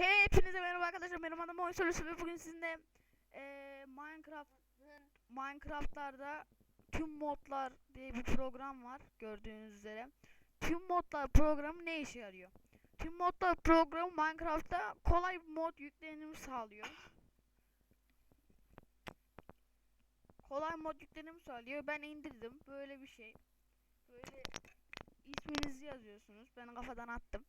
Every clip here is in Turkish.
Hepinize merhaba arkadaşlar. Benim adım Oyun Solusu ve bugün sizinle eee Minecraft'ın Minecraft'larda tüm modlar diye bir program var gördüğünüz üzere. Tüm modlar programı ne işe yarıyor? Tüm modlar programı Minecraft'ta kolay mod yüklenimi sağlıyor. Kolay mod yüklenimi sağlıyor. Ben indirdim. Böyle bir şey. Böyle isminizi yazıyorsunuz. Ben kafadan attım.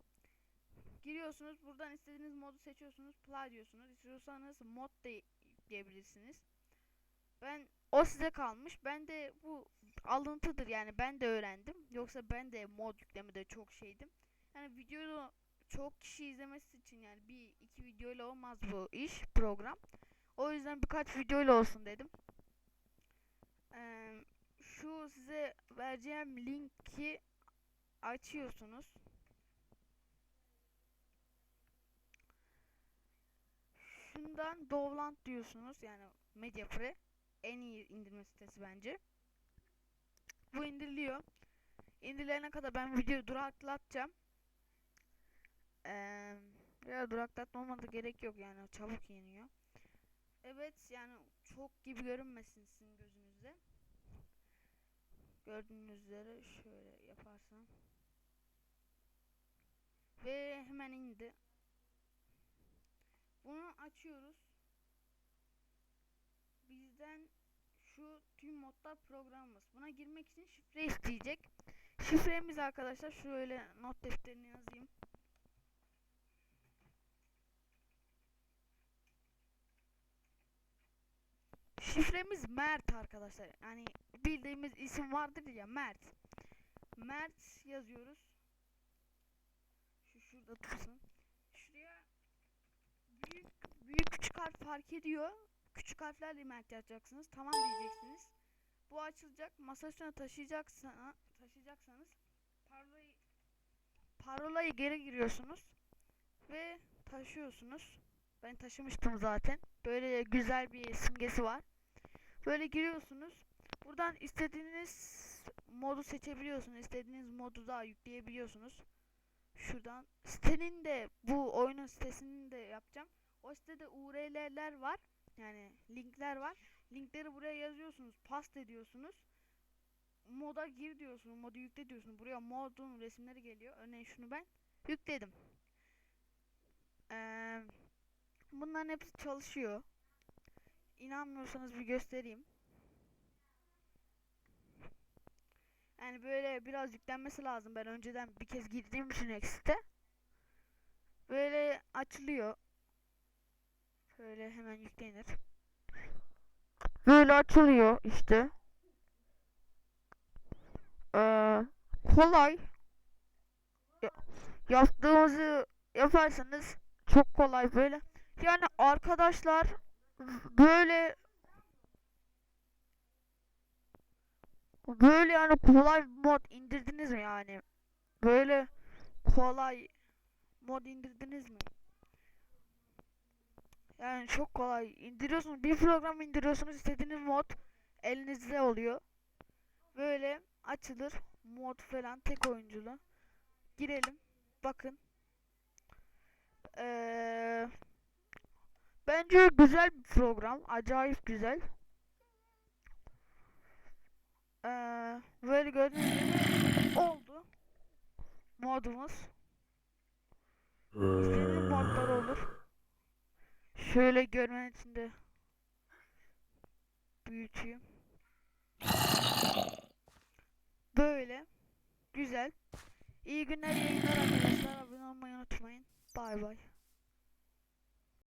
Giriyorsunuz buradan istediğiniz modu seçiyorsunuz play diyorsunuz. İstiyorsanız mod da yükleyebilirsiniz ben o size kalmış. Ben de bu alıntıdır yani ben de öğrendim. Yoksa ben de mod yüklemede çok şeydim. Yani videoyu çok kişi izlemesi için yani bir iki videoyla olmaz bu iş program. O yüzden birkaç videoyla olsun dedim. Eee, şu size vereceğim linki açıyorsunuz şundan Dovland diyorsunuz yani MediaFree en iyi indirme sitesi bence. Bu indiriliyor. İndirilene kadar ben videoyu duraklatacağım. Ee, ya duraklatmama da gerek yok yani çabuk yeniyor. Evet yani çok gibi görünmesin sizin gözünüzde. Gördüğünüz üzere şöyle yaparsam. Ve hemen indi. Bunu açıyoruz. Bizden şu tüm modlar programımız. Buna girmek için şifre isteyecek. Şifremiz arkadaşlar şöyle not defterine yazayım. Şifremiz Mert arkadaşlar. Yani bildiğimiz isim vardır ya Mert. Mert yazıyoruz. Şu şurada dursun. Harf fark ediyor. Küçük harflerle Mert yazacaksınız. Tamam diyeceksiniz. Bu açılacak. Masa üstüne taşıyacaksanız, taşıyacaksanız parolayı parolayı geri giriyorsunuz ve taşıyorsunuz. Ben taşımıştım zaten. Böyle güzel bir simgesi var. Böyle giriyorsunuz. Buradan istediğiniz modu seçebiliyorsunuz. İstediğiniz modu da yükleyebiliyorsunuz. Şuradan sitenin de bu oyunun sitesini de yapacağım. O sitede URL'ler var. Yani linkler var. Linkleri buraya yazıyorsunuz. Past ediyorsunuz. Moda gir diyorsunuz. Modu yükle diyorsunuz. Buraya modun resimleri geliyor. Örneğin şunu ben yükledim. Ee, bunların hepsi çalışıyor. İnanmıyorsanız bir göstereyim. Yani böyle biraz yüklenmesi lazım. Ben önceden bir kez girdiğim için Exit'e. Böyle açılıyor. Şöyle hemen yüklenir. Böyle açılıyor işte. Ee, kolay. Ya- yaptığımızı yaparsanız çok kolay böyle. Yani arkadaşlar böyle böyle yani kolay mod indirdiniz mi yani? Böyle kolay mod indirdiniz mi? Yani çok kolay. İndiriyorsunuz. Bir program indiriyorsunuz. istediğiniz mod elinizde oluyor. Böyle açılır. Mod falan tek oyunculu. Girelim. Bakın. Ee, bence güzel bir program. Acayip güzel. Ee, böyle gördüğünüz gibi oldu. Modumuz. İstediğiniz modlar olur. Şöyle görmen için de büyüteyim. Böyle. Güzel. İyi günler, iyi yayınlar arkadaşlar. Abone olmayı unutmayın. Bay bay.